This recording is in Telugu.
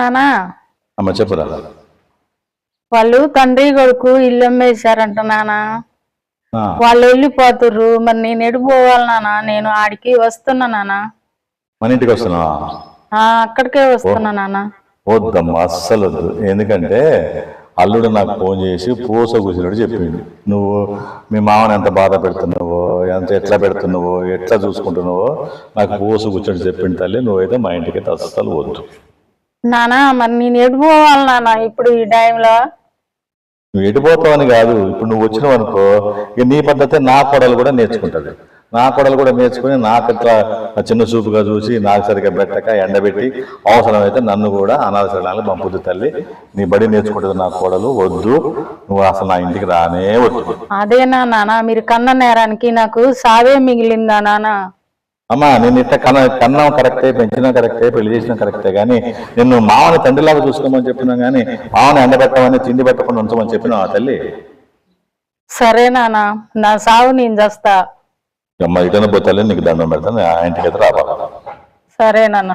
నానా? అమ్మ చెప్పురా వాళ్ళు తండ్రి కొడుకు ఇల్లు అమ్మేశారంట నానా. వాళ్ళు వెళ్ళిపోతుర్రు. మరి నేను ఎడిపోవాలి నానా? నేను ఆడికి వస్తున్నా నానా. మన ఇంటికి వస్తున్నావా? ఆ, అక్కడికే వస్తున్నా నానా. వద్దమ్మా అస్సలు వద్దు. ఎందుకంటే అల్లుడు నాకు ఫోన్ చేసి పూస కూసినట్టు చెప్పిండు. నువ్వు మీ మామని ఎంత బాధ పెడుతున్నావో ఎంత ఎట్లా పెడుతున్నావో ఎట్లా చూసుకుంటున్నావో నాకు పూస కూర్చొని చెప్పిండు తల్లి. నువ్వైతే మా ఇంటికి అయితే అస్సలు వద్దు. నానా మరి నేను ఎడిపోవాలి నానా ఇప్పుడు ఈ టైంలో నువ్వు ఎడిపోతావని కాదు ఇప్పుడు నువ్వు వచ్చినావు అనుకో ఇక నీ పద్ధతి నా కొడలు కూడా నేర్చుకుంటది. నా కొడలు కూడా నేర్చుకుని నాకు ఇట్లా చిన్న చూపుగా చూసి నాకు సరిగ్గా పెట్టక ఎండబెట్టి అవసరమైతే నన్ను కూడా అనాథశాలకు పంపుద్దు తల్లి. నీ బడి నేర్చుకుంటుంది నా కోడలు వద్దు నువ్వు అసలు నా ఇంటికి రానే వద్దు. అదేనా నానా మీరు కన్న నేరానికి నాకు సావే మిగిలిందా నానా? అమ్మా నేను ఇట్లా కన్న కన్నాం కరెక్టే పెంచినా కరెక్టే పెళ్ళి చేసినా కరెక్టే కానీ నిన్ను మామని తండ్రిలాగా చూసుకోమని చెప్పినా కానీ మామని ఎండబెట్టమని తిండి పెట్టకుండా ఉంచమని చెప్పినా ఆ తల్లి? సరే నానా నా సావు నేను చేస్తా. అమ్మ ఇటన పోతే నీకు దండం పెడతాను ఆ ఇంటికి అయితే రావాలి సరే నాన్న